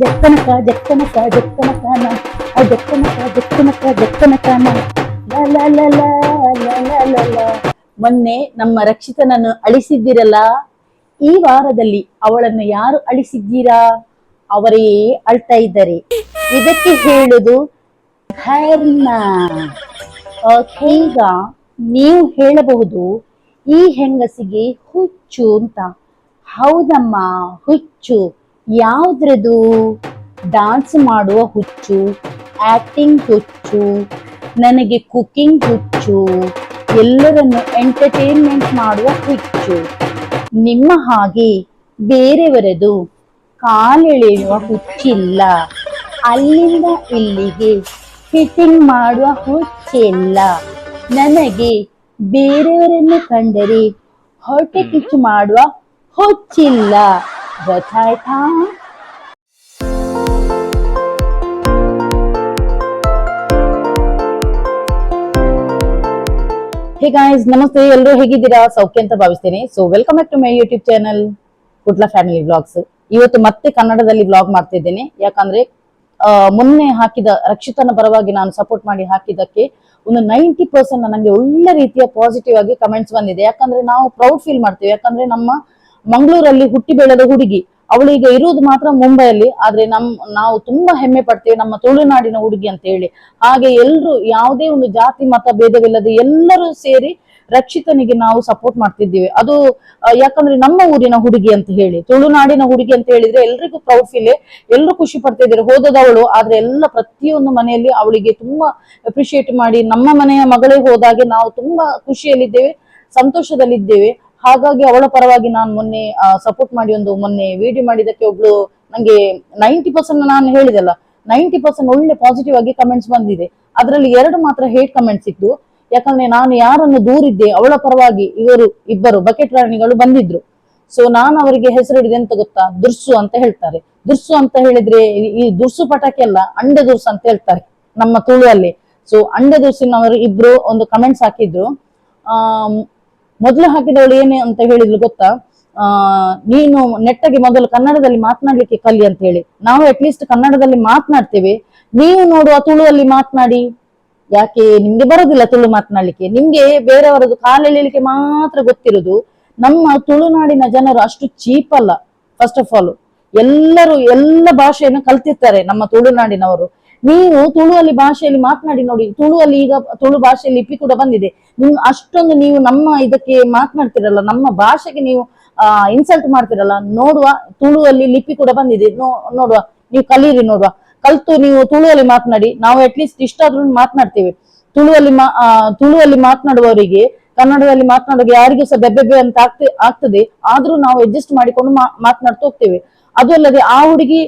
ಜಕ್ಕನಕ ಜಕ್ಕನಕ ಜಕ್ಕನಕಾನ ಆ ಜಕ್ಕನಕ ಜಕ್ಕನಕ ಜಕ್ಕನಕಾನ ಮೊನ್ನೆ ನಮ್ಮ ರಕ್ಷಿತನನ್ನು ಅಳಿಸಿದ್ದೀರಲ್ಲ? ಈ ವಾರದಲ್ಲಿ ಅವಳನ್ನು ಯಾರು ಅಳಿಸಿದ್ದೀರಾ? ಅವರೇ ಅಳ್ತಾ ಇದ್ದಾರೆ. ಇದಕ್ಕೆ ಹೇಳುದು ಈಗ ನೀವು ಹೇಳಬಹುದು, ಈ ಹೆಂಗಸಿಗೆ ಹುಚ್ಚು ಅಂತ. ಹೌದಮ್ಮ, ಹುಚ್ಚು. ಯಾವ್ದ್ರದು ಡಾನ್ಸ್ ಮಾಡುವ ಹುಚ್ಚು, ಆಕ್ಟಿಂಗ್ ಹುಚ್ಚು, ನನಗೆ ಕುಕಿಂಗ್ ಹುಚ್ಚು, ಎಲ್ಲರನ್ನು ಎಂಟರ್ಟೈನ್ಮೆಂಟ್ ಮಾಡುವ ಹುಚ್ಚು. ನಿಮ್ಮ ಹಾಗೆ ಬೇರೆಯವರದು ಕಾಲೆಳೆಯುವ ಹುಚ್ಚಿಲ್ಲ. ಅಲ್ಲಿಂದ ಇಲ್ಲಿಗೆ ಫಿಟ್ಟಿಂಗ್ ಮಾಡುವ ಹುಚ್ಚಿಲ್ಲ. ನನಗೆ ಬೇರೆಯವರನ್ನು ಕಂಡರೆ ಹೊಟ್ಟೆ ಕಿಚ್ಚು ಮಾಡುವ ಹುಚ್ಚಿಲ್ಲ. ಗೊತ್ತಾಯ್ತಾ ಹೇ ಗಾಯ್ಸ್ ನಮಸ್ತೆ. ಎಲ್ಲರೂ ಹೇಗಿದ್ದೀರಾ? ಸೌಖ್ಯ ಅಂತ ಭಾವಿಸ್ತೇನೆ. So welcome back to my YouTube channel Kutla family vlogs ಇವತ್ತು ಮತ್ತೆ ಕನ್ನಡದಲ್ಲಿ ವ್ಲಾಗ್ ಮಾಡ್ತಿದ್ದೇನೆ. ಯಾಕಂದ್ರೆ ಮೊನ್ನೆ ಹಾಕಿದ ರಕ್ಷಿತನ ಪರವಾಗಿ ನಾನು ಸಪೋರ್ಟ್ ಮಾಡಿ ಹಾಕಿದ್ದಕ್ಕೆ ಒಂದು ನೈಂಟಿ ಪರ್ಸೆಂಟ್ ನನಗೆ ಒಳ್ಳೆ ರೀತಿಯ ಪಾಸಿಟಿವ್ ಆಗಿ ಕಮೆಂಟ್ಸ್ ಬಂದಿದೆ. ಯಾಕಂದ್ರೆ ನಾವು ಪ್ರೌಡ್ ಫೀಲ್ ಮಾಡ್ತೇವೆ. ಯಾಕಂದ್ರೆ ನಮ್ಮ ಮಂಗಳೂರಲ್ಲಿ ಹುಟ್ಟಿ ಬೆಳೆದ ಹುಡುಗಿ. ಅವಳು ಈಗ ಇರುವುದು ಮಾತ್ರ ಮುಂಬೈಯಲ್ಲಿ, ಆದ್ರೆ ನಮ್, ನಾವು ತುಂಬಾ ಹೆಮ್ಮೆ ಪಡ್ತೇವೆ ನಮ್ಮ ತುಳುನಾಡಿನ ಹುಡುಗಿ ಅಂತ ಹೇಳಿ. ಹಾಗೆ ಎಲ್ಲರೂ ಯಾವುದೇ ಒಂದು ಜಾತಿ, ಮತ, ಭೇದವಿಲ್ಲದೆ ಎಲ್ಲರೂ ಸೇರಿ ರಕ್ಷಿತನಿಗೆ ನಾವು ಸಪೋರ್ಟ್ ಮಾಡ್ತಿದ್ದೀವಿ. ಅದು ಯಾಕಂದ್ರೆ ನಮ್ಮ ಊರಿನ ಹುಡುಗಿ ಅಂತ ಹೇಳಿ, ತುಳುನಾಡಿನ ಹುಡುಗಿ ಅಂತ ಹೇಳಿದ್ರೆ ಎಲ್ರಿಗೂ ಪ್ರೌಡ್ ಫೀಲ್ ಎಲ್ಲರೂ ಖುಷಿ ಪಡ್ತಿದ್ದಾರೆ. ಹೋದದವಳು, ಆದ್ರೆ ಎಲ್ಲ ಪ್ರತಿಯೊಂದು ಮನೆಯಲ್ಲಿ ಅವಳಿಗೆ ತುಂಬಾ ಅಪ್ರಿಶಿಯೇಟ್ ಮಾಡಿ ನಮ್ಮ ಮನೆಯ ಮಗಳೇ ಹೋದಾಗೆ ನಾವು ತುಂಬಾ ಖುಷಿಯಲ್ಲಿದ್ದೇವೆ, ಸಂತೋಷದಲ್ಲಿದ್ದೇವೆ. ಹಾಗಾಗಿ ಅವಳ ಪರವಾಗಿ ನಾನು ಮೊನ್ನೆ ಸಪೋರ್ಟ್ ಮಾಡಿ ಒಂದು ಮೊನ್ನೆ ವಿಡಿಯೋ ಮಾಡಿದಕ್ಕೆ ಒಬ್ಳು ನಂಗೆ ನೈಂಟಿ ಪರ್ಸೆಂಟ್ ನಾನು ಹೇಳಿದಲ್ಲ ನೈಂಟಿ ಪರ್ಸೆಂಟ್ ಒಳ್ಳೆ ಪಾಸಿಟಿವ್ ಆಗಿ ಕಮೆಂಟ್ಸ್ ಬಂದಿದೆ. ಅದರಲ್ಲಿ ಎರಡು ಮಾತ್ರ ಹೇಟ್ ಕಮೆಂಟ್ಸ್ ಇತ್ತು. ಯಾಕಂದ್ರೆ ನಾನು ಯಾರನ್ನು ದೂರಿದ್ದೆ, ಅವಳ ಪರವಾಗಿ ಇವರು ಇಬ್ಬರು ಬಕೆಟ್ ರಾಣಿಗಳು ಬಂದಿದ್ರು. ಸೊ ನಾನು ಅವರಿಗೆ ಹೆಸರಿಡಿದೆ ಅಂತ ಗೊತ್ತಾ? ದುರ್ಸು ಅಂತ ಹೇಳ್ತಾರೆ. ದುರ್ಸು ಅಂತ ಹೇಳಿದ್ರೆ ಈ- ದುರ್ಸು ಪಟಾಕಿ ಅಲ್ಲ, ಅಂಡೆ ದುರ್ಸು ಅಂತ ಹೇಳ್ತಾರೆ ನಮ್ಮ ತುಳುವಲ್ಲಿ. ಸೊ ಅಂಡೆ ದುರ್ಸಿನವರು ಇಬ್ರು ಒಂದು ಕಮೆಂಟ್ಸ್ ಹಾಕಿದ್ರು. ಆ ಮೊದಲು ಹಾಕಿದವಳು ಏನು ಅಂತ ಹೇಳಿದ್ಲು ಗೊತ್ತಾ? ಆ, ನೀನು ನೆಟ್ಟಗೆ ಮೊದಲು ಕನ್ನಡದಲ್ಲಿ ಮಾತನಾಡ್ಲಿಕ್ಕೆ ಕಲಿ ಅಂತ ಹೇಳಿ. ನಾವು ಅಟ್ಲೀಸ್ಟ್ ಕನ್ನಡದಲ್ಲಿ ಮಾತನಾಡ್ತೇವೆ. ನೀವು ನೋಡುವ ತುಳುವಲ್ಲಿ ಮಾತನಾಡಿ. ಯಾಕೆ? ನಿಮ್ಗೆ ಬರೋದಿಲ್ಲ ತುಳು ಮಾತನಾಡ್ಲಿಕ್ಕೆ. ನಿಮ್ಗೆ ಬೇರೆಯವರದ್ದು ಕಾಲೆಳಿಲಿಕ್ಕೆ ಮಾತ್ರ ಗೊತ್ತಿರೋದು. ನಮ್ಮ ತುಳುನಾಡಿನ ಜನರು ಅಷ್ಟು ಚೀಪ್ ಅಲ್ಲ ಫಸ್ಟ್ ಆಫ್ ಆಲ್ ಎಲ್ಲರೂ ಎಲ್ಲ ಭಾಷೆಯನ್ನು ಕಲ್ತಿರ್ತಾರೆ ನಮ್ಮ ತುಳುನಾಡಿನವರು. ನೀವು ತುಳುವಲ್ಲಿ ಭಾಷೆಯಲ್ಲಿ ಮಾತನಾಡಿ ನೋಡಿ. ತುಳುವಲ್ಲಿ ಈಗ ತುಳು ಭಾಷೆಯಲ್ಲಿ ಲಿಪಿ ಕೂಡ ಬಂದಿದೆ. ನಿಮ್ ಅಷ್ಟೊಂದು ನೀವು ನಮ್ಮ ಇದಕ್ಕೆ ಮಾತನಾಡ್ತಿರಲ್ಲ, ನಮ್ಮ ಭಾಷೆಗೆ ನೀವು ಇನ್ಸಲ್ಟ್ ಮಾಡ್ತಿರಲ್ಲ, ನೋಡುವ, ತುಳುವಲ್ಲಿ ಲಿಪಿ ಕೂಡ ಬಂದಿದೆ ನೋಡುವ, ನೀವು ಕಲೀರಿ ನೋಡುವ. ಕಲ್ತು ನೀವು ತುಳುವಲ್ಲಿ ಮಾತನಾಡಿ, ನಾವು ಅಟ್ಲೀಸ್ಟ್ ಇಷ್ಟಾದ್ರೂ ಮಾತನಾಡ್ತೇವೆ. ತುಳುವಲ್ಲಿ ಮಾ ತುಳುವಲ್ಲಿ ಮಾತನಾಡುವವರಿಗೆ, ಕನ್ನಡದಲ್ಲಿ ಮಾತನಾಡುವಾಗ ಯಾರಿಗೂ ಸಹ ಬೆಬ್ಬೆಬ್ಬೆ ಅಂತ ಆಗ್ತಿ, ಆಗ್ತದೆ. ಆದ್ರೂ ನಾವು ಅಡ್ಜಸ್ಟ್ ಮಾಡಿಕೊಂಡು ಮಾತನಾಡ್ತಾ ಹೋಗ್ತೇವೆ. ಅದು ಅಲ್ಲದೆ ಆ ಹುಡುಗಿ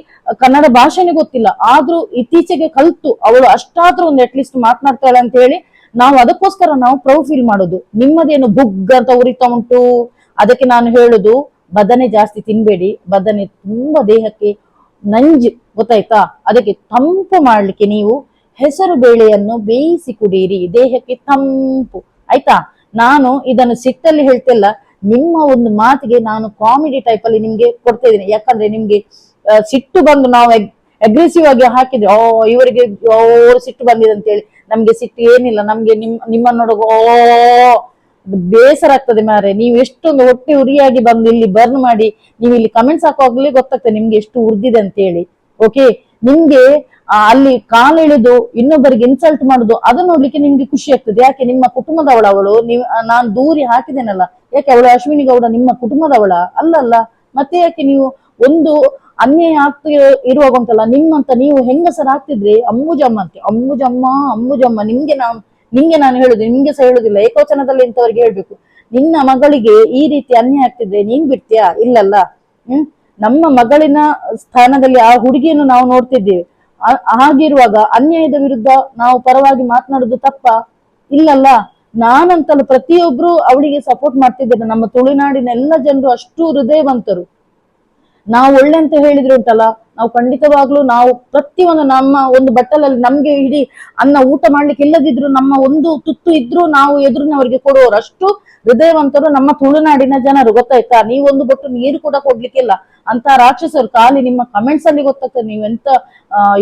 ಕನ್ನಡ ಭಾಷೆನೇ ಗೊತ್ತಿಲ್ಲ. ಆದ್ರೂ ಇತ್ತೀಚೆಗೆ ಕಲ್ತು, ಅವಳು ಅಷ್ಟಾದ್ರೂ ಒಂದು ಅಟ್ಲೀಸ್ಟ್ ಮಾತನಾಡ್ತಾಳೆ ಅಂತ ಹೇಳಿ ನಾವು ಅದಕ್ಕೋಸ್ಕರ ನಾವು ಪ್ರೌಡ್ ಫೀಲ್ ಮಾಡೋದು. ನಿಮ್ಮದೇನು ಬುಗ್ ಅಂತ ಉರಿತಾ ಉಂಟು? ಅದಕ್ಕೆ ನಾನು ಹೇಳುದು, ಬದನೆ ಜಾಸ್ತಿ ತಿನ್ಬೇಡಿ. ಬದನೆ ತುಂಬಾ ದೇಹಕ್ಕೆ ನಂಜು, ಗೊತ್ತಾಯ್ತಾ? ಅದಕ್ಕೆ ತಂಪು ಮಾಡ್ಲಿಕ್ಕೆ ನೀವು ಹೆಸರು ಬೇಳೆಯನ್ನು ಬೇಯಿಸಿ ಕುಡಿಯಿರಿ ದೇಹಕ್ಕೆ ತಂಪು. ಆಯ್ತಾ? ನಾನು ಇದನ್ನು ಸಿಟ್ಟಲ್ಲಿ ಹೇಳ್ತಿಲ್ಲ. ನಿಮ್ಮ ಒಂದು ಮಾತಿಗೆ ನಾನು ಕಾಮಿಡಿ ಟೈಪ್ ಅಲ್ಲಿ ನಿಮ್ಗೆ ಕೊಡ್ತಾ ಇದ್ದೀನಿ. ಯಾಕಂದ್ರೆ ನಿಮ್ಗೆ ಸಿಟ್ಟು ಬಂದು ನಾವು ಅಗ್ರೆಸಿವ್ ಆಗಿ ಹಾಕಿದ್ರೆ, ಓ, ಇವರಿಗೆ ಸಿಟ್ಟು ಬಂದಿದೆ ಅಂತ ಹೇಳಿ ನಮ್ಗೆ ಸಿಟ್ಟು ಏನಿಲ್ಲ, ನಮ್ಗೆ ನಿಮ್, ನಿಮ್ಮನ್ನ ನೋಡುವ ಓ, ಬೇಸರ ಆಗ್ತದೆ ಮಾರೆ ನೀವು ಎಷ್ಟೊಂದು ಹೊಟ್ಟೆ ಉರಿಯಾಗಿ ಬಂದು ಇಲ್ಲಿ ಬರ್ನ್ ಮಾಡಿ, ನೀವು ಇಲ್ಲಿ ಕಮೆಂಟ್ಸ್ ಹಾಕುವಾಗ್ಲೇ ಗೊತ್ತಾಗ್ತದೆ ನಿಮ್ಗೆ ಎಷ್ಟು ಉರ್ದಿದೆ ಅಂತ ಹೇಳಿ ಓಕೆ ನಿಮ್ಗೆ ಅಲ್ಲಿ ಕಾಲೆಳೆದು ಇನ್ನೊಬ್ಬರಿಗೆ ಇನ್ಸಲ್ಟ್ ಮಾಡುದು, ಅದು ನೋಡ್ಲಿಕ್ಕೆ ನಿಮ್ಗೆ ಖುಷಿ ಆಗ್ತದೆ. ಯಾಕೆ, ನಿಮ್ಮ ಕುಟುಂಬದವಳ ಅವಳು, ನೀವು ನಾನು ದೂರಿ ಹಾಕಿದ್ದೇನಲ್ಲ, ಯಾಕೆ ಅವಳು ಅಶ್ವಿನಿ ಗೌಡ ನಿಮ್ಮ ಕುಟುಂಬದವಳ? ಅಲ್ಲಲ್ಲ ಮತ್ತೆ ಯಾಕೆ ನೀವು ಒಂದು ಅನ್ಯಾಯ ಆಗ್ತಿರೋ ಇರುವಾಗ ಉಂಟಲ್ಲ ನಿಮ್ಮಂತ ನೀವು ಹೆಂಗಸರಾಗ್ತಿದ್ರೆ ಅಮ್ಮುಜಮ್ಮ ಅಂತ ಅಮ್ಮುಜಮ್ಮ ಅಮ್ಮುಜಮ್ಮ, ನಿಮ್ಗೆ ನಾನು ನಿಮ್ಗೆ ನಾನು ಹೇಳುದು, ನಿಮ್ಗೆ ಸಹ ಹೇಳುದಿಲ್ಲ, ಏಕವಚನದಲ್ಲಿ ಇಂಥವ್ರಿಗೆ ಹೇಳ್ಬೇಕು. ನಿನ್ನ ಮಗಳಿಗೆ ಈ ರೀತಿ ಅನ್ಯಾಯ ಆಗ್ತಿದ್ರೆ ನೀನ್ ಬಿಡ್ತೀಯಾ? ಇಲ್ಲಲ್ಲ. ಹ್ಮ್? ನಮ್ಮ ಮಗಳಿನ ಸ್ಥಾನದಲ್ಲಿ ಆ ಹುಡುಗಿಯನ್ನು ನಾವು ನೋಡ್ತಿದ್ದೇವೆ. ಹಾಗಿರುವಾಗ ಅನ್ಯಾಯದ ವಿರುದ್ಧ ನಾವು ಪರವಾಗಿ ಮಾತನಾಡುದು ತಪ್ಪ? ಇಲ್ಲಲ್ಲ. ನಾನಂತಲ್ಲ ಪ್ರತಿಯೊಬ್ರು ಅವಳಿಗೆ ಸಪೋರ್ಟ್ ಮಾಡ್ತಿದ್ದೇನೆ ನಮ್ಮ ತುಳುನಾಡಿನ ಎಲ್ಲ ಜನರು ಅಷ್ಟು ಹೃದಯವಂತರು. ನಾವು ಒಳ್ಳೆ ಅಂತ ಹೇಳಿದ್ರೆ ಉಂಟಲ್ಲ ನಾವು ಖಂಡಿತವಾಗ್ಲೂ ನಾವು ಪ್ರತಿಯೊಂದು ನಮ್ಮ ಒಂದು ಬಟ್ಟಲಲ್ಲಿ ನಮ್ಗೆ ಇಡೀ ಅನ್ನ ಊಟ ಮಾಡ್ಲಿಕ್ಕೆ ಇಲ್ಲದಿದ್ರು, ನಮ್ಮ ಒಂದು ತುತ್ತು ಇದ್ರೂ ನಾವು ಎದುರಿನವರಿಗೆ ಕೊಡುವವರು. ಅಷ್ಟು ಹೃದಯವಂತರು ನಮ್ಮ ತುಳುನಾಡಿನ ಜನರು, ಗೊತ್ತಾಯ್ತಾ? ನೀವೊಂದು ಬೊಟ್ಟು ನೀರು ಕೂಡ ಕೊಡ್ಲಿಕ್ಕಿಲ್ಲ. ಅಂತ ರಾಕ್ಷಸರು ಖಾಲಿ ನಿಮ್ಮ ಕಮೆಂಟ್ಸ್ ಅಲ್ಲಿ ಗೊತ್ತಾಗ್ತದೆ. ನೀವೆಂತ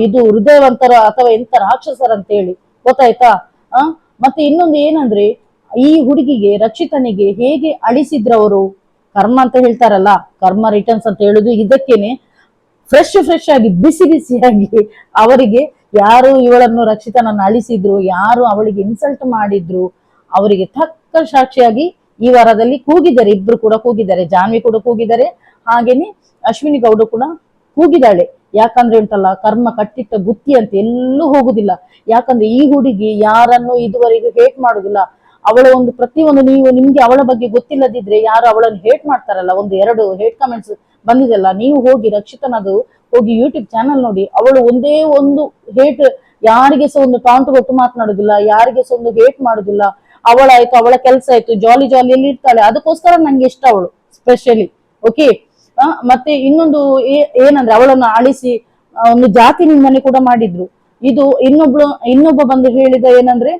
ಇದು ಹೃದಯವಂತರ ಅಥವಾ ಎಂತ ರಾಕ್ಷಸರ ಅಂತ ಹೇಳಿ ಗೊತ್ತಾಯ್ತಾ ಮತ್ತೆ ಇನ್ನೊಂದು ಏನಂದ್ರೆ, ಈ ಹುಡುಗಿಗೆ, ರಕ್ಷಿತನಿಗೆ ಹೇಗೆ ಅಳಿಸಿದ್ರವರು? ಕರ್ಮ ಅಂತ ಹೇಳ್ತಾರಲ್ಲ, ಕರ್ಮ ರಿಟರ್ನ್ಸ್ ಅಂತ ಹೇಳುದು ಇದಕ್ಕೇನೆ ಫ್ರೆಶ್ ಫ್ರೆಶ್ ಆಗಿ, ಬಿಸಿ ಬಿಸಿಯಾಗಿ ಅವರಿಗೆ ಯಾರು ಇವಳನ್ನು ರಕ್ಷಿತನನ್ನು ಅಳಿಸಿದ್ರು, ಯಾರು ಅವಳಿಗೆ ಇನ್ಸಲ್ಟ್ ಮಾಡಿದ್ರು, ಅವರಿಗೆ ತಕ್ಕ ಸಾಕ್ಷಿಯಾಗಿ ಈ ವಾರದಲ್ಲಿ ಕೂಗಿದ್ದಾರೆ, ಇಬ್ರು ಕೂಡ ಕೂಗಿದ್ದಾರೆ, ಜಾನ್ವಿ ಕೂಡ ಕೂಗಿದ್ದಾರೆ, ಹಾಗೇನೆ ಅಶ್ವಿನಿ ಗೌಡ ಕೂಡ ಕೂಗಿದಾಳೆ ಯಾಕಂದ್ರೆ ಉಂಟಲ್ಲ, ಕರ್ಮ ಕಟ್ಟಿಟ್ಟ ಬುತ್ತಿ ಅಂತ ಎಲ್ಲೂ ಹೋಗುದಿಲ್ಲ. ಯಾಕಂದ್ರೆ ಈ ಹುಡುಗಿ ಯಾರನ್ನು ಇದುವರೆಗೂ ಹೇಟ್ ಮಾಡುದಿಲ್ಲ ಅವಳ ಒಂದು ಪ್ರತಿಯೊಂದು ನೀವು ನಿಮ್ಗೆ ಅವಳ ಬಗ್ಗೆ ಗೊತ್ತಿಲ್ಲದಿದ್ರೆ ಯಾರು ಅವಳನ್ನು ಹೇಟ್ ಮಾಡ್ತಾರಲ್ಲ, ಒಂದು ಎರಡು ಹೇಟ್ ಕಮೆಂಟ್ಸ್ ಬಂದಿದೆಲ್ಲ, ನೀವು ಹೋಗಿ ರಕ್ಷಿತನದು ಹೋಗಿ ಯೂಟ್ಯೂಬ್ ಚಾನಲ್ ನೋಡಿ, ಅವಳು ಒಂದೇ ಒಂದು ಹೇಟ್ ಯಾರಿಗೆ ಸಹ ಒಂದು ಟಾಂಟ್ ಕೊಟ್ಟು ಮಾತನಾಡುದಿಲ್ಲ, ಯಾರಿಗೆ ಸಹ ಒಂದು ಹೇಟ್ ಮಾಡುದಿಲ್ಲ. ಅವಳಾಯ್ತು ಅವಳ ಕೆಲಸ ಆಯ್ತು ಜಾಲಿ ಜಾಲಿಯಲ್ಲಿ ಇರ್ತಾಳೆ, ಅದಕ್ಕೋಸ್ಕರ ನಂಗೆ ಇಷ್ಟ ಅವಳು ಸ್ಪೆಷಲಿ ಓಕೆ ಮತ್ತೆ ಇನ್ನೊಂದು ಏನಂದ್ರೆ ಅವಳನ್ನು ಅಳಿಸಿ ಒಂದು ಜಾತಿ ನಿಂದನೆ ಕೂಡ ಮಾಡಿದ್ರು. ಇದು ಇನ್ನೊಬ್ಳು, ಇನ್ನೊಬ್ಬ ಬಂದು ಹೇಳಿದ ಏನಂದ್ರೆ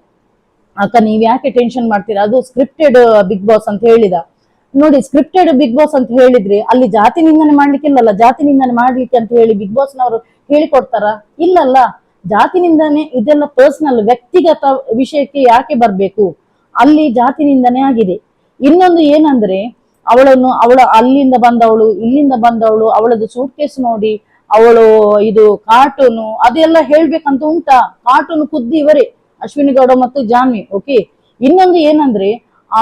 ಅಕ್ಕ, ನೀವ್ ಯಾಕೆ ಟೆನ್ಷನ್ ಮಾಡ್ತೀರಾ? ಅದು ಸ್ಕ್ರಿಪ್ಟೆಡ್ ಬಿಗ್ ಬಾಸ್ ಅಂತ ಹೇಳಿದ. ನೋಡಿ ಸ್ಕ್ರಿಪ್ಟೆಡ್ ಬಿಗ್ ಬಾಸ್ ಅಂತ ಹೇಳಿದ್ರೆ ಅಲ್ಲಿ ಜಾತಿ ನಿಂದನೆ ಮಾಡ್ಲಿಕ್ಕಿಲ್ಲಲ್ಲ ಜಾತಿ ನಿಂದನೆ ಮಾಡ್ಲಿಕ್ಕೆ ಅಂತ ಹೇಳಿ ಬಿಗ್ ಬಾಸ್ ನವರು ಹೇಳಿಕೊಡ್ತಾರ? ಇಲ್ಲಲ್ಲ. ಜಾತಿ ನಿಂದನೆ ಇದೆಲ್ಲ ಪರ್ಸನಲ್ ವ್ಯಕ್ತಿಗತ ವಿಷಯಕ್ಕೆ ಯಾಕೆ ಬರ್ಬೇಕು? ಅಲ್ಲಿ ಜಾತಿ ನಿಂದನೆ ಆಗಿದೆ. ಇನ್ನೊಂದು ಏನಂದ್ರೆ, ಅವಳನ್ನು, ಅವಳ ಅಲ್ಲಿಂದ ಬಂದವಳು, ಇಲ್ಲಿಂದ ಬಂದವಳು ಅವಳದು ಸೂಟ್ ಕೇಸ್ ನೋಡಿ, ಅವಳು ಇದು ಕಾರ್ಟೂನು ಅದೆಲ್ಲ ಹೇಳ್ಬೇಕಂತ ಉಂಟಾ? ಕಾರ್ಟೂನ್ ಖುದ್ದು ಇವರೇ. ಅಶ್ವಿನಿ ಗೌಡ ಮತ್ತು ಜಾನ್ವಿ ಓಕೆ ಇನ್ನೊಂದು ಏನಂದ್ರೆ, ಆ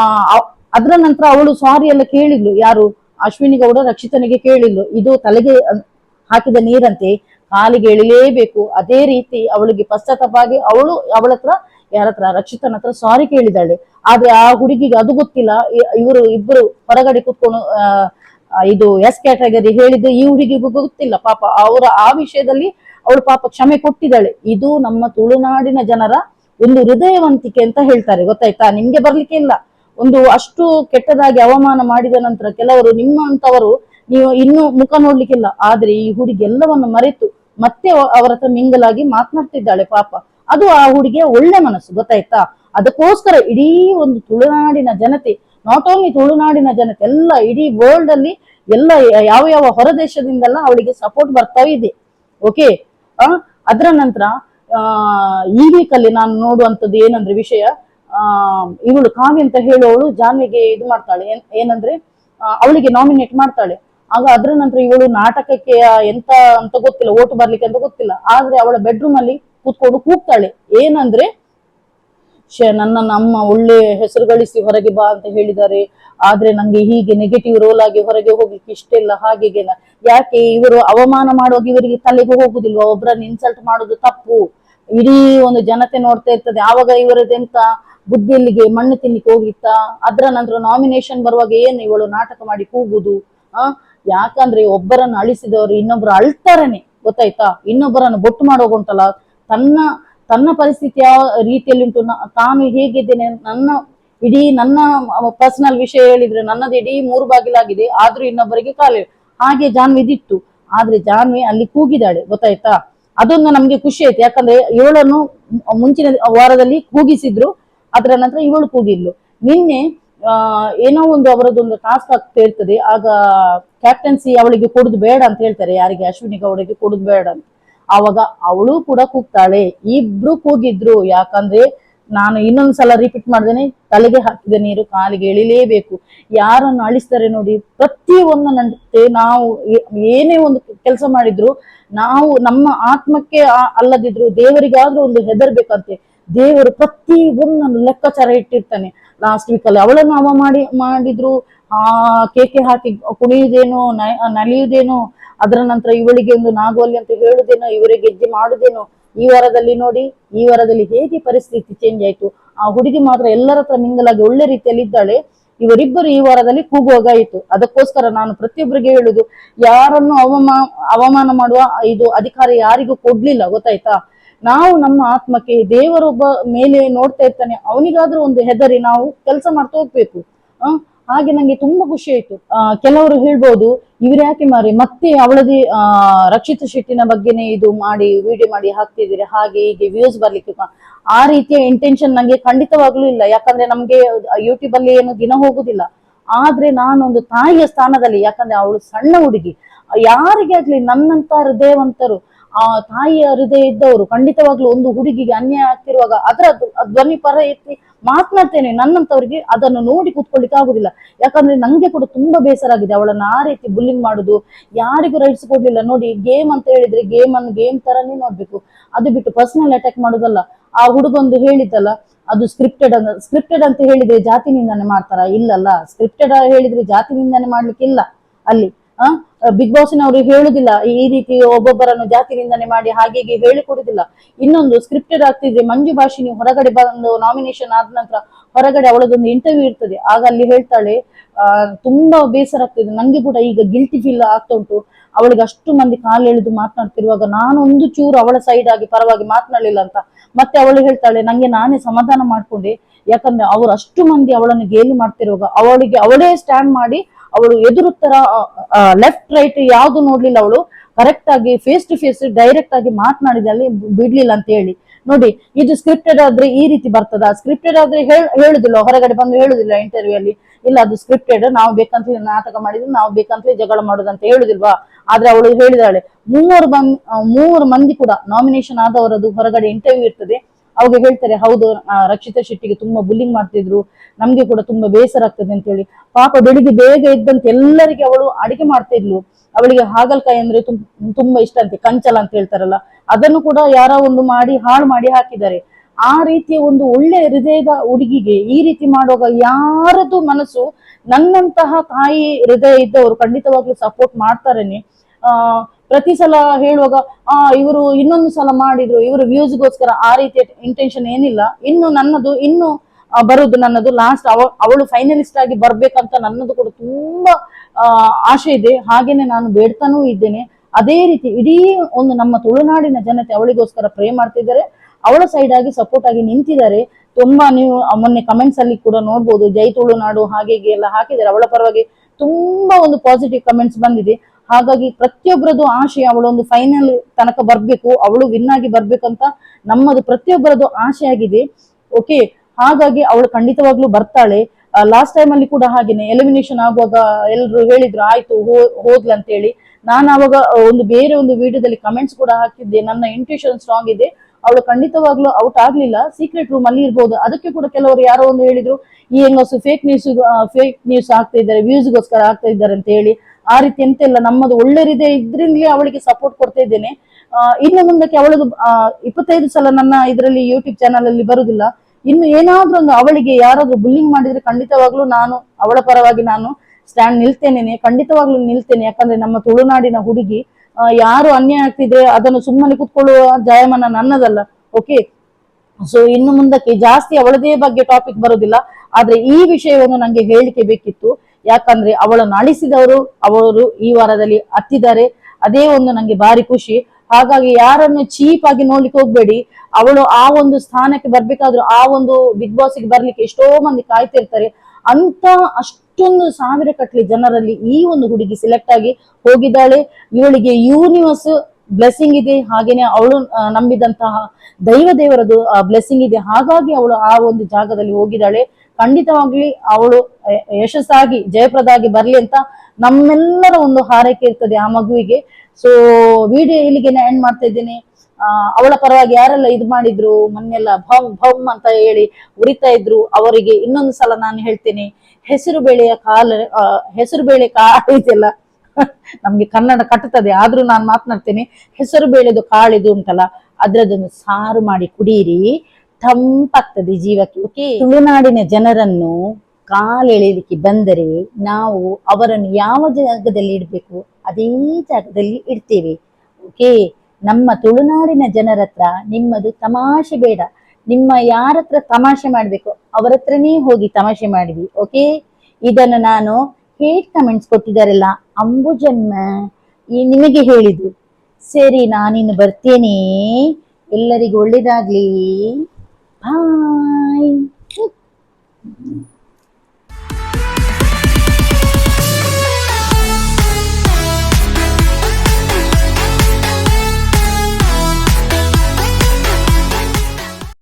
ಅದರ ನಂತರ ಅವಳು ಸಾರಿ ಎಲ್ಲ ಕೇಳಿದ್ಲು. ಯಾರು? ಅಶ್ವಿನಿ ಗೌಡ ರಕ್ಷಿತನಿಗೆ ಕೇಳಿದ್ಲು. ಇದು ತಲೆಗೆ ಹಾಕಿದ ನೀರಂತೆ, ಕಾಲಿಗೆ ಎಳಿಲೇಬೇಕು. ಅದೇ ರೀತಿ ಅವಳಿಗೆ ಪಶ್ಚಾತ್ತಾಗಿ ಅವಳು ಅವಳ ಹತ್ರ, ಯಾರ ಹತ್ರ? ರಕ್ಷಿತನ ಹತ್ರ ಸಾರಿ ಕೇಳಿದಾಳೆ ಆದ್ರೆ ಆ ಹುಡುಗಿಗೆ ಅದು ಗೊತ್ತಿಲ್ಲ. ಇವರು ಇಬ್ಬರು ಹೊರಗಡೆ ಕೂತ್ಕೊಂಡು ಇದು ಎಸ್ ಕ್ಯಾಟಗರಿ ಹೇಳಿದ್ದು ಈ ಹುಡುಗಿಗೂ ಗೊತ್ತಿಲ್ಲ. ಪಾಪ ಅವರ ಆ ವಿಷಯದಲ್ಲಿ ಅವಳು ಪಾಪ ಕ್ಷಮೆ ಕೊಟ್ಟಿದ್ದಾಳೆ. ಇದು ನಮ್ಮ ತುಳುನಾಡಿನ ಜನರ ಒಂದು ಹೃದಯವಂತಿಕೆ ಅಂತ ಹೇಳ್ತಾರೆ, ಗೊತ್ತಾಯ್ತಾ? ನಿಮ್ಗೆ ಬರ್ಲಿಕ್ಕೆ ಇಲ್ಲ. ಒಂದು ಅಷ್ಟು ಕೆಟ್ಟದಾಗಿ ಅವಮಾನ ಮಾಡಿದ ನಂತರ ಕೆಲವರು ನಿಮ್ಮಂತವರು ನೀವು ಇನ್ನು ಮುಖ ನೋಡ್ಲಿಕ್ಕಿಲ್ಲ ಆದ್ರೆ ಈ ಹುಡುಗಿ ಎಲ್ಲವನ್ನು ಮರೆತು ಮತ್ತೆ ಅವ- ಅವರ ಹತ್ರ ಮಿಂಗಲಾಗಿ ಮಾತನಾಡ್ತಿದ್ದಾಳೆ ಪಾಪ. ಅದು ಆ ಹುಡುಗಿಯ ಒಳ್ಳೆ ಮನಸ್ಸು, ಗೊತ್ತಾಯ್ತಾ? ಅದಕ್ಕೋಸ್ಕರ ಇಡೀ ಒಂದು ತುಳುನಾಡಿನ ಜನತೆ ನಾಟ್ ಓನ್ಲಿ ತುಳುನಾಡಿನ ಜನತೆ, ಎಲ್ಲ ಇಡೀ ವರ್ಲ್ಡ್ ಅಲ್ಲಿ ಎಲ್ಲ ಯಾವ ಯಾವ ಹೊರ ದೇಶದಿಂದೆಲ್ಲ ಅವಳಿಗೆ ಸಪೋರ್ಟ್ ಬರ್ತಾ ಇದೆ. ಓಕೆ ಅದರ ನಂತರ ಈ ವೀಕಲ್ಲಿ ನಾನು ನೋಡುವಂತದ್ದು ಏನಂದ್ರೆ ವಿಷಯ ಇವಳು ಕಾವ್ಯ ಅಂತ ಹೇಳುವವಳು ಜಾನ್ವಿಗೆ ಇದು ಮಾಡ್ತಾಳೆ. ಏನ್- ಏನಂದ್ರೆ ಅವಳಿಗೆ ನಾಮಿನೇಟ್ ಮಾಡ್ತಾಳೆ. ಆಗ ಅದ್ರ ನಂತರ ಇವಳು ನಾಟಕಕ್ಕೆ ಎಂತ ಅಂತ ಗೊತ್ತಿಲ್ಲ, ಓಟು ಬರ್ಲಿಕ್ಕೆ ಅಂತ ಗೊತ್ತಿಲ್ಲ. ಆದ್ರೆ ಅವಳ ಬೆಡ್ರೂಮ್ ಅಲ್ಲಿ ಕೂತ್ಕೊಂಡು ಕೂಗ್ತಾಳೆ. ಏನಂದ್ರೆ ನನ್ನ ನಮ್ಮ ಒಳ್ಳೆ ಹೆಸರು ಗಳಿಸಿ ಹೊರಗೆ ಬಾ ಅಂತ ಹೇಳಿದ್ದಾರೆ. ಆದ್ರೆ ನಂಗೆ ಹೀಗೆ ನೆಗೆಟಿವ್ ರೋಲ್ ಆಗಿ ಹೊರಗೆ ಹೋಗ್ಲಿಕ್ಕೆ ಇಷ್ಟ ಇಲ್ಲ ಹಾಗೆ ಯಾಕೆ ಇವರು ಅವಮಾನ ಮಾಡುವಾಗ ಇವರಿಗೆ ತಲೆಗೆ ಹೋಗುದಿಲ್ವಾ? ಒಬ್ಬರನ್ನ ಇನ್ಸಲ್ಟ್ ಮಾಡೋದು ತಪ್ಪು. ಇಡೀ ಒಂದು ಜನತೆ ನೋಡ್ತಾ ಇರ್ತದೆ. ಆವಾಗ ಇವರದೆಂತ ಬುದ್ಧಿಯಲ್ಲಿಗೆ ಮಣ್ಣು ತಿನ್ನಿಕ್ಕೆ ಹೋಗಿತ್ತಾ ಅದ್ರ ನಂತರ ನಾಮಿನೇಷನ್ ಬರುವಾಗ ಏನು ಇವಳು ನಾಟಕ ಮಾಡಿ ಕೂಗುದು ಆ? ಯಾಕಂದ್ರೆ ಒಬ್ಬರನ್ನು ಅಳಿಸಿದವರು ಇನ್ನೊಬ್ರು ಅಳ್ತಾರನೆ, ಗೊತ್ತಾಯ್ತಾ? ಇನ್ನೊಬ್ಬರನ್ನು ಬೊಟ್ಟು ಮಾಡೋಗುಂಟಲ್ಲ ತನ್ನ ತನ್ನ ಪರಿಸ್ಥಿತಿ ಯಾವ ರೀತಿಯಲ್ಲಿ ಉಂಟು ತಾನು ಹೇಗಿದ್ದೇನೆ ನನ್ನ ಇಡೀ ನನ್ನ ಪರ್ಸನಲ್ ವಿಷಯ ಹೇಳಿದ್ರೆ ನನ್ನದು ಇಡೀ ಮೂರು ಬಾಗಿಲಾಗಿದೆ, ಆದ್ರೂ ಇನ್ನೊಬ್ಬರಿಗೆ ಕಾಲು ಹಾಗೆ ಜಾನ್ವಿ ಇದಿತ್ತು ಆದ್ರೆ ಜಾನ್ವಿ ಅಲ್ಲಿ ಕೂಗಿದಾಳೆ, ಗೊತ್ತಾಯ್ತಾ? ಅದೊಂದು ನಮ್ಗೆ ಖುಷಿ ಆಯ್ತು. ಯಾಕಂದ್ರೆ ಇವಳನ್ನು ಮುಂಚಿನ ವಾರದಲ್ಲಿ ಕೂಗಿಸಿದ್ರು, ಅದರ ನಂತರ ಇವಳು ಕೂಗಿದ್ಲು. ನಿನ್ನೆ ಏನೋ ಒಂದು ಅವರದೊಂದು ಟಾಸ್ಕ್ ಆಗ್ತಾ ಇರ್ತದೆ. ಆಗ ಕ್ಯಾಪ್ಟನ್ಸಿ ಅವಳಿಗೆ ಕೊಡುದು ಬೇಡ ಅಂತ ಹೇಳ್ತಾರೆ. ಯಾರಿಗೆ? ಅಶ್ವಿನಿ ಗೌಡಗೆ ಕೊಡುದು ಬೇಡ ಅಂತ. ಆವಾಗ ಅವಳು ಕೂಡ ಕೂಗ್ತಾಳೆ. ಇಬ್ರು ಕೂಗಿದ್ರು. ಯಾಕಂದ್ರೆ ನಾನು ಇನ್ನೊಂದ್ಸಲ ರಿಪೀಟ್ ಮಾಡ್ದೇನೆ, ತಲೆಗೆ ಹಾಕಿದ ನೀರು ಕಾಲಿಗೆ ಎಳಿಲೇಬೇಕು ಯಾರನ್ನು ಅಳಿಸ್ತಾರೆ ನೋಡಿ ಪ್ರತಿ ಒಂದನ್ನಂತೆ ನಾವು ಏನೇ ಒಂದು ಕೆಲಸ ಮಾಡಿದ್ರು, ನಾವು ನಮ್ಮ ಆತ್ಮಕ್ಕೆ ಅಲ್ಲದಿದ್ರು, ದೇವರಿಗಾದ್ರೂ ಒಂದು ಹೆದರ್ಬೇಕಂತೆ. ದೇವರು ಪ್ರತಿ ಒಂದನ್ನು ಲೆಕ್ಕಾಚಾರ ಇಟ್ಟಿರ್ತಾನೆ. ಲಾಸ್ಟ್ ವೀಕ್ ಅಲ್ಲಿ ಅವಳನ್ನು ಅವ ಮಾಡಿ, ಮಾಡಿದ್ರು. ಆ, ಕೇಕೆ ಹಾಕಿ ಕುಣಿಯುವುದೇನೋ ನಲಿಯುವುದೇನೋ ಅದರ ನಂತರ ಇವಳಿಗೆ ಒಂದು ನಾಗುವಲ್ಲಿ ಅಂತ ಹೇಳುದೇನೋ ಇವರಿಗೆ ಗೆಜ್ಜೆ ಮಾಡುದೇನೋ, ಈ ವಾರದಲ್ಲಿ ನೋಡಿ, ಈ ವಾರದಲ್ಲಿ ಹೇಗೆ ಪರಿಸ್ಥಿತಿ ಚೇಂಜ್ ಆಯ್ತು? ಆ ಹುಡುಗಿ ಮಾತ್ರ ಎಲ್ಲರ ಹತ್ರ ಮಿಂಗಲಾಗಿ ಒಳ್ಳೆ ರೀತಿಯಲ್ಲಿ ಇದ್ದಾಳೆ. ಇವರಿಬ್ಬರು ಈ ವಾರದಲ್ಲಿ ಕೂಗುವಾಗಾಯಿತು. ಅದಕ್ಕೋಸ್ಕರ ನಾನು ಪ್ರತಿಯೊಬ್ಬರಿಗೆ ಹೇಳುದು, ಯಾರನ್ನು ಅವಮಾನ ಅವಮಾನ ಮಾಡುವ ಇದು ಅಧಿಕಾರ ಯಾರಿಗೂ ಕೊಡ್ಲಿಲ್ಲ, ಗೊತ್ತಾಯ್ತಾ? ನಾವು ನಮ್ಮ ಆತ್ಮಕ್ಕೆ ದೇವರೊಬ್ಬ ಮೇಲೆ ನೋಡ್ತಾ ಇರ್ತಾನೆ, ಅವನಿಗಾದ್ರೂ ಒಂದು ಹೆದರಿ ನಾವು ಕೆಲಸ ಮಾಡ್ತಾ ಹೋಗ್ಬೇಕು. ಆ ಹಾಗೆ ನಂಗೆ ತುಂಬಾ ಖುಷಿ ಆಯ್ತು. ಕೆಲವರು ಹೇಳ್ಬೋದು ಇವ್ರು ಯಾಕೆ ಮಾರಿ? ಮತ್ತೆ ಅವಳದೇ ಆ, ರಕ್ಷಿತಾ ಶೆಟ್ಟಿನ ಬಗ್ಗೆನೇ ಇದು ಮಾಡಿ ವಿಡಿಯೋ ಮಾಡಿ ಹಾಕ್ತಿದ್ದೀರಿ ಹಾಗೆ ಹೀಗೆ ವ್ಯೂಸ್ ಬರ್ಲಿಕ್ಕೆ ಆ ರೀತಿಯ ಇಂಟೆನ್ಷನ್ ನಂಗೆ ಖಂಡಿತವಾಗ್ಲೂ ಇಲ್ಲ. ಯಾಕಂದ್ರೆ ನಮ್ಗೆ ಯೂಟ್ಯೂಬ್ ಅಲ್ಲಿ ಏನು ದಿನ ಹೋಗುದಿಲ್ಲ. ಆದ್ರೆ ನಾನೊಂದು ತಾಯಿಯ ಸ್ಥಾನದಲ್ಲಿ ಯಾಕಂದ್ರೆ ಅವಳು ಸಣ್ಣ ಹುಡುಗಿ. ಯಾರಿಗೆ ಆಗ್ಲಿ ನನ್ನಂತ ಹೃದಯವಂತರು ಆ ತಾಯಿಯ ಹೃದಯ ಇದ್ದವರು ಖಂಡಿತವಾಗ್ಲೂ ಒಂದು ಹುಡುಗಿಗೆ ಅನ್ಯಾಯ ಆಗ್ತಿರುವಾಗ ಅದರ ಧ್ವನಿ ಪರ ಎತ್ತಿ ಮಾತನಾಡ್ತೇನೆ ನನ್ನಂತವರಿಗೆ ಅದನ್ನು ನೋಡಿ ಕೂತ್ಕೊಳ್ಳಿಕ್ಕೆ ಆಗುದಿಲ್ಲ. ಯಾಕಂದ್ರೆ ನಂಗೆ ಕೂಡ ತುಂಬಾ ಬೇಸರ ಆಗಿದೆ. ಅವಳನ್ನ ಆ ರೀತಿ ಬುಲ್ಲಿಂಗ್ ಮಾಡುದು, ಯಾರಿಗೂ ರೈಟ್ಸ್ ಕೊಡ್ಲಿಲ್ಲ. ನೋಡಿ ಗೇಮ್ ಅಂತ ಹೇಳಿದ್ರೆ ಗೇಮ್ ಅನ್ನು ಗೇಮ್ ತರನೇ ನೋಡ್ಬೇಕು. ಅದು ಬಿಟ್ಟು ಪರ್ಸನಲ್ ಅಟ್ಯಾಕ್ ಮಾಡುದಲ್ಲ. ಆ ಹುಡುಗೊಂದು ಹೇಳಿದ್ದಲ್ಲ, ಅದು ಸ್ಕ್ರಿಪ್ಟೆಡ್ ಅಂತ ಸ್ಕ್ರಿಪ್ಟೆಡ್ ಅಂತ ಹೇಳಿದ್ರೆ ಜಾತಿನಿಂದಾನೆ ಮಾಡ್ತಾರ? ಇಲ್ಲಲ್ಲ. ಸ್ಕ್ರಿಪ್ಟೆಡ್ ಹೇಳಿದ್ರೆ ಜಾತಿನಿಂದಾನೆ ಮಾಡ್ಲಿಕ್ಕೆ ಇಲ್ಲ ಅಲ್ಲಿ. ಆ? ಬಿಗ್ ಬಾಸ್ ಬಾಸ್ನವರು ಹೇಳುದಿಲ್ಲ, ಈ ರೀತಿ ಒಬ್ಬೊಬ್ಬರನ್ನು ಜಾತಿ ನಿಂದನೆ ಮಾಡಿ ಹಾಗೆ ಹೀಗೆ ಹೇಳಿಕೊಡುದಿಲ್ಲ ಇನ್ನೊಂದು ಸ್ಕ್ರಿಪ್ಟೆಡ್ ಆಗ್ತಿದ್ರೆ ಮಂಜು ಭಾಷಿನಿ ಹೊರಗಡೆ ಬಂದು ನಾಮಿನೇಷನ್ ಆದ ನಂತರ ಹೊರಗಡೆ ಅವಳದೊಂದು ಇಂಟರ್ವ್ಯೂ ಇರ್ತದೆ. ಆಗ ಅಲ್ಲಿ ಹೇಳ್ತಾಳೆ ತುಂಬಾ ಬೇಸರ ಆಗ್ತಿದೆ. ನಂಗೆ ಕೂಡ ಈಗ ಗಿಲ್ಟಿ ಫೀಲ್ ಆಗ್ತಾ ಉಂಟು. ಅವಳಿಗೆ ಅಷ್ಟು ಮಂದಿ ಕಾಲು ಎಳೆದು ಮಾತನಾಡ್ತಿರುವಾಗ ನಾನು ಒಂದು ಚೂರು ಅವಳ ಸೈಡ್ ಆಗಿ ಪರವಾಗಿ ಮಾತನಾಡಲಿಲ್ಲ ಅಂತ. ಮತ್ತೆ ಅವಳು ಹೇಳ್ತಾಳೆ, ನಂಗೆ ನಾನೇ ಸಮಾಧಾನ ಮಾಡ್ಕೊಂಡೆ. ಯಾಕಂದ್ರೆ ಅವರು ಅಷ್ಟು ಮಂದಿ ಅವಳನ್ನು ಗೇಲಿ ಮಾಡ್ತಿರುವಾಗ ಅವಳಿಗೆ ಅವಳೇ ಸ್ಟ್ಯಾಂಡ್ ಮಾಡಿ ಅವಳು ಎದುರು ತರ ಲೆಫ್ಟ್ ರೈಟ್ ಯಾವ್ದು ನೋಡ್ಲಿಲ್ಲ ಅವಳು. ಕರೆಕ್ಟ್ ಆಗಿ ಫೇಸ್ ಟು ಫೇಸ್ ಡೈರೆಕ್ಟ್ ಆಗಿ ಮಾತನಾಡಿದಲ್ಲಿ ಬಿಡ್ಲಿಲ್ಲ ಅಂತ ಹೇಳಿ. ನೋಡಿ, ಇದು ಸ್ಕ್ರಿಪ್ಟೆಡ್ ಆದ್ರೆ ಈ ರೀತಿ ಬರ್ತದ? ಸ್ಕ್ರಿಪ್ಟೆಡ್ ಆದ್ರೆ ಹೇಳ್- ಹೇಳುದಿಲ್ಲ ಹೊರಗಡೆ ಬಂದು ಹೇಳುದಿಲ್ಲ ಇಂಟರ್ವ್ಯೂ ಅಲ್ಲಿ? ಇಲ್ಲ, ಅದು ಸ್ಕ್ರಿಪ್ಟೆಡ್ ನಾವು ಬೇಕಂತ ನಾಟಕ ಮಾಡಿದ್ರು ನಾವು ಬೇಕಂತಲೇ ಜಗಳ ಮಾಡೋದಂತ ಹೇಳುದಿಲ್ವಾ? ಆದ್ರೆ ಅವಳು ಹೇಳಿದಾಳೆ, ಮೂವರು ಬಂದ್ ಮೂವರು ಮಂದಿ ಕೂಡ ನಾಮಿನೇಷನ್ ಆದವರದು ಹೊರಗಡೆ ಇಂಟರ್ವ್ಯೂ ಇರ್ತದೆ. ಅವಾಗ ಹೇಳ್ತಾರೆ, ಹೌದು ರಕ್ಷಿತಾ ಶೆಟ್ಟಿಗೆ ತುಂಬಾ ಬುಲ್ಲಿಂಗ್ ಮಾಡ್ತಿದ್ರು, ನಮ್ಗೆ ಕೂಡ ತುಂಬಾ ಬೇಸರ ಆಗ್ತದೆ ಅಂತ ಹೇಳಿ ಪಾಪ ಬೆಳಿಗ್ಗೆ ಬೇಗ ಇದ್ದಂತೆ ಎಲ್ಲರಿಗೆ ಅವಳು ಅಡಿಗೆ ಮಾಡ್ತಾ ಇದ್ಲು. ಅವಳಿಗೆ ಹಾಗಲ್ಕಾಯಿ ಅಂದ್ರೆ ತುಂಬಾ ಇಷ್ಟ ಅಂತೆ, ಕಂಚಲ ಅಂತ ಹೇಳ್ತಾರಲ್ಲ, ಅದನ್ನು ಕೂಡ ಯಾರೋ ಒಂದು ಮಾಡಿ, ಹಾಳು ಮಾಡಿ ಹಾಕಿದ್ದಾರೆ. ಆ ರೀತಿಯ ಒಂದು ಒಳ್ಳೆ ಹೃದಯದ ಹುಡುಗಿಗೆ ಈ ರೀತಿ ಮಾಡುವಾಗ ಯಾರದು ಮನಸ್ಸು ನನ್ನಂತಹ ತಾಯಿ ಹೃದಯ ಇದ್ದವರು ಖಂಡಿತವಾಗ್ಲೂ ಸಪೋರ್ಟ್ ಮಾಡ್ತಾರೇನೆ. ಆ ಪ್ರತಿ ಸಲ ಹೇಳುವಾಗ, ಆ, ಇವರು ಇನ್ನೊಂದು ಸಲ ಮಾಡಿದ್ರು, ಇವರು ವ್ಯೂಸ್ಗೋಸ್ಕರ ಆ ರೀತಿಯ ಇಂಟೆನ್ಷನ್ ಏನಿಲ್ಲ. ಇನ್ನು ನನ್ನದು, ಇನ್ನು ಬರುದು ನನ್ನದು ಲಾಸ್ಟ್ ಅವ, ಅವಳು ಫೈನಲಿಸ್ಟ್ ಆಗಿ ಬರ್ಬೇಕಂತ ನನ್ನದು ಕೂಡ ತುಂಬಾ ಆಸೆ ಇದೆ. ಹಾಗೇನೆ ನಾನು ಬೇಡ್ತಾನೂ ಇದ್ದೇನೆ. ಅದೇ ರೀತಿ ಇಡೀ ಒಂದು ನಮ್ಮ ತುಳುನಾಡಿನ ಜನತೆ ಅವಳಿಗೋಸ್ಕರ ಪ್ರೇ ಮಾಡ್ತಿದ್ದಾರೆ. ಅವಳ ಸೈಡ್ ಆಗಿ ಸಪೋರ್ಟ್ ಆಗಿ ನಿಂತಿದ್ದಾರೆ. ತುಂಬಾ ನೀವು ಮೊನ್ನೆ ಕಮೆಂಟ್ಸ್ ಅಲ್ಲಿ ಕೂಡ ನೋಡ್ಬೋದು, ಜೈ ತುಳುನಾಡು ಹೀಗೆ ಎಲ್ಲ ಹಾಕಿದ್ದಾರೆ. ಅವಳ ಪರವಾಗಿ ತುಂಬಾ ಒಂದು ಪಾಸಿಟಿವ್ ಕಮೆಂಟ್ಸ್ ಬಂದಿದೆ. ಹಾಗಾಗಿ ಪ್ರತಿಯೊಬ್ಬರದು ಆಶೆ ಒಂದು ಫೈನಲ್ ತನಕ ಬರ್ಬೇಕು, ಅವಳು ವಿನ್ ಆಗಿ ಬರ್ಬೇಕಂತ ನಮ್ಮದು ಪ್ರತಿಯೊಬ್ಬರದು ಆಶೆ ಆಗಿದೆ. ಓಕೆ ಹಾಗಾಗಿ ಅವಳು ಖಂಡಿತವಾಗ್ಲೂ ಬರ್ತಾಳೆ. ಲಾಸ್ಟ್ ಟೈಮ್ ಅಲ್ಲಿ ಕೂಡ ಹಾಗೇನೆ ಎಲಿಮಿನೇಷನ್ ಆಗುವಾಗ ಎಲ್ರು ಹೇಳಿದ್ರು, ಆಯ್ತು ಹೋದ್ಲು ಅಂತ ಹೇಳಿ ನಾನು ಅವಾಗ ಒಂದು ಬೇರೆ ಒಂದು ವಿಡಿಯೋದಲ್ಲಿ ಕಮೆಂಟ್ಸ್ ಕೂಡ ಹಾಕಿದ್ದೆ. ನನ್ನ ಇಂಟ್ಯೂಷನ್ ಸ್ಟ್ರಾಂಗ್ ಇದೆ. ಅವಳು ಖಂಡಿತವಾಗ್ಲೂ ಔಟ್ ಆಗ್ಲಿಲ್ಲ. ಸೀಕ್ರೆಟ್ ರೂಮ್ ಅಲ್ಲಿ ಇರ್ಬೋದು. ಅದಕ್ಕೆ ಕೂಡ ಕೆಲವರು ಯಾರೋ ಒಂದು ಹೇಳಿದ್ರು, ಈ ಹೆಂಗಸು ಫೇಕ್ ನ್ಯೂಸ್ ಫೇಕ್ ನ್ಯೂಸ್ ಆಗ್ತಾ ಇದ್ದಾರೆ ವ್ಯೂಸ್ಗೋಸ್ಕರ ಆಗ್ತಾ ಇದ್ದಾರೆ ಅಂತ ಹೇಳಿ ಆ ರೀತಿ ಎಂತ ಇಲ್ಲ, ನಮ್ಮದು ಒಳ್ಳೆಯದೇ ಇದ್ರಿಂದಲೇ ಅವಳಿಗೆ ಸಪೋರ್ಟ್ ಕೊಡ್ತಾ ಇದ್ದೇನೆ. ಇನ್ನು ಮುಂದಕ್ಕೆ ಅವಳದು ಇಪ್ಪತ್ತೈದು ಸಲ ನನ್ನ ಇದರಲ್ಲಿ ಯೂಟ್ಯೂಬ್ ಚಾನಲ್ ಅಲ್ಲಿ ಬರುದಿಲ್ಲ. ಇನ್ನು ಏನಾದ್ರೂ ಒಂದು ಅವಳಿಗೆ ಯಾರಾದ್ರೂ ಬುಲ್ಲಿಂಗ್ ಮಾಡಿದ್ರೆ ಖಂಡಿತವಾಗ್ಲೂ ನಾನು, ಅವಳ ಪರವಾಗಿ ನಾನು ಸ್ಟ್ಯಾಂಡ್ ನಿಲ್ತೇನೆ ಖಂಡಿತವಾಗ್ಲೂ ನಿಲ್ತೇನೆ. ಯಾಕಂದ್ರೆ ನಮ್ಮ ತುಳುನಾಡಿನ ಹುಡುಗಿ ಯಾರು ಅನ್ಯಾಯ ಆಗ್ತಿದ್ರೆ ಅದನ್ನು ಸುಮ್ಮನೆ ಕುತ್ಕೊಳ್ಳುವ ಜಾಯಮಾನ ನನ್ನದಲ್ಲ ಓಕೆ ಸೊ ಇನ್ನು ಮುಂದಕ್ಕೆ ಜಾಸ್ತಿ ಅವಳದೇ ಬಗ್ಗೆ ಟಾಪಿಕ್ ಬರೋದಿಲ್ಲ. ಆದ್ರೆ ಈ ವಿಷಯವನ್ನು ನಂಗೆ ಹೇಳಿಕೆ ಬೇಕಿತ್ತು. ಯಾಕಂದ್ರೆ ಅವಳನ್ನು ಅಳಿಸಿದವರು ಅವರು ಈ ವಾರದಲ್ಲಿ ಹತ್ತಿದ್ದಾರೆ. ಅದೇ ಒಂದು ನಂಗೆ ಭಾರಿ ಖುಷಿ. ಹಾಗಾಗಿ ಯಾರನ್ನು ಚೀಪ್ ಆಗಿ ನೋಡ್ಲಿಕ್ಕೆ ಹೋಗ್ಬೇಡಿ. ಅವಳು ಆ ಒಂದು ಸ್ಥಾನಕ್ಕೆ ಬರ್ಬೇಕಾದ್ರೂ, ಆ ಒಂದು ಬಿಗ್ ಬಾಸ್ಗೆ ಬರ್ಲಿಕ್ಕೆ ಎಷ್ಟೋ ಮಂದಿ ಕಾಯ್ತಿರ್ತಾರೆ ಅಂತ ಅಷ್ಟೊಂದು ಸಾವಿರ ಕಟ್ಲೆ ಜನರಲ್ಲಿ ಈ ಒಂದು ಹುಡುಗಿ ಸೆಲೆಕ್ಟ್ ಆಗಿ ಹೋಗಿದ್ದಾಳೆ. ಇವಳಿಗೆ ಯೂನಿವರ್ಸ್ ಬ್ಲೆಸ್ಸಿಂಗ್ ಇದೆ. ಹಾಗೇನೆ ಅವಳು ನಂಬಿದಂತಹ ದೈವ ದೇವರದು ಬ್ಲೆಸ್ಸಿಂಗ್ ಇದೆ. ಹಾಗಾಗಿ ಅವಳು ಆ ಒಂದು ಜಾಗದಲ್ಲಿ ಹೋಗಿದ್ದಾಳೆ. ಖಂಡಿತವಾಗ್ಲಿ ಅವಳು ಯಶಸ್ಸಾಗಿ, ಜಯಪ್ರದಾಗಿ ಬರ್ಲಿ ಅಂತ ನಮ್ಮೆಲ್ಲರ ಒಂದು ಹಾರೈಕೆ ಇರ್ತದೆ ಆ ಮಗುವಿಗೆ. ಸೊ ವಿಡಿಯೋ ಇಲ್ಲಿಗೆ ಎಂಡ್ ಮಾಡ್ತಾ ಇದ್ದೇನೆ. ಅವಳ ಪರವಾಗಿ ಯಾರೆಲ್ಲ ಇದು ಮಾಡಿದ್ರು, ಮೊನ್ನೆಲ್ಲ ಭಮ್ ಭಮ್ ಅಂತ ಹೇಳಿ ಉರಿತಾ ಇದ್ರು, ಅವರಿಗೆ ಇನ್ನೊಂದು ಸಲ ನಾನು ಹೇಳ್ತೇನೆ, ಹೆಸರು ಬೇಳೆಯ ಕಾಲ ಹೆಸರು ಬೇಳೆ ಕಾಳು ಇದೆಯಲ್ಲ ನಮ್ಗೆ ಕನ್ನಡ ಕಟ್ಟುತ್ತದೆ. ಆದ್ರೂ ನಾನು ಮಾತನಾಡ್ತೇನೆ, ಹೆಸರು ಬೇಳೆದು ಕಾಳಿದು ಉಂಟಲ್ಲ ಅದ್ರದನ್ನು ಸಾರು ಮಾಡಿ ಕುಡೀರಿ. ತಂಪಾಗ್ತದೆ ಜೀವಕ್ಕೆ. ಓಕೆ. ತುಳುನಾಡಿನ ಜನರನ್ನು ಕಾಲೆಳೆಯಲಿಕ್ಕೆ ಬಂದರೆ ನಾವು ಅವರನ್ನು ಯಾವ ಜಾಗದಲ್ಲಿ ಇಡಬೇಕು? ಅದೇ ಜಾಗದಲ್ಲಿ ಇಡ್ತೇವೆ. ಓಕೆ. ನಮ್ಮ ತುಳುನಾಡಿನ ಜನರ ಹತ್ರ ನಿಮ್ಮದು ತಮಾಷೆ ಬೇಡ. ನಿಮ್ಮ ಯಾರ ಹತ್ರ ತಮಾಷೆ ಮಾಡ್ಬೇಕು? ಅವರ ಹತ್ರನೇ ಹೋಗಿ ತಮಾಷೆ ಮಾಡಿವಿ ಓಕೆ. ಇದನ್ನು ನಾನು ಹೇಟ್ ಕಮೆಂಟ್ಸ್ ಕೊಟ್ಟಿದ್ದಾರಲ್ಲ ಅಂಬುಜನ್ಮ ಈ ನಿಮಗೆ ಹೇಳಿದ್ದು. ಸರಿ ನಾನಿನ್ನು ಬರ್ತೇನೆ. ಎಲ್ಲರಿಗೂ ಒಳ್ಳೇದಾಗ್ಲಿ. Bye!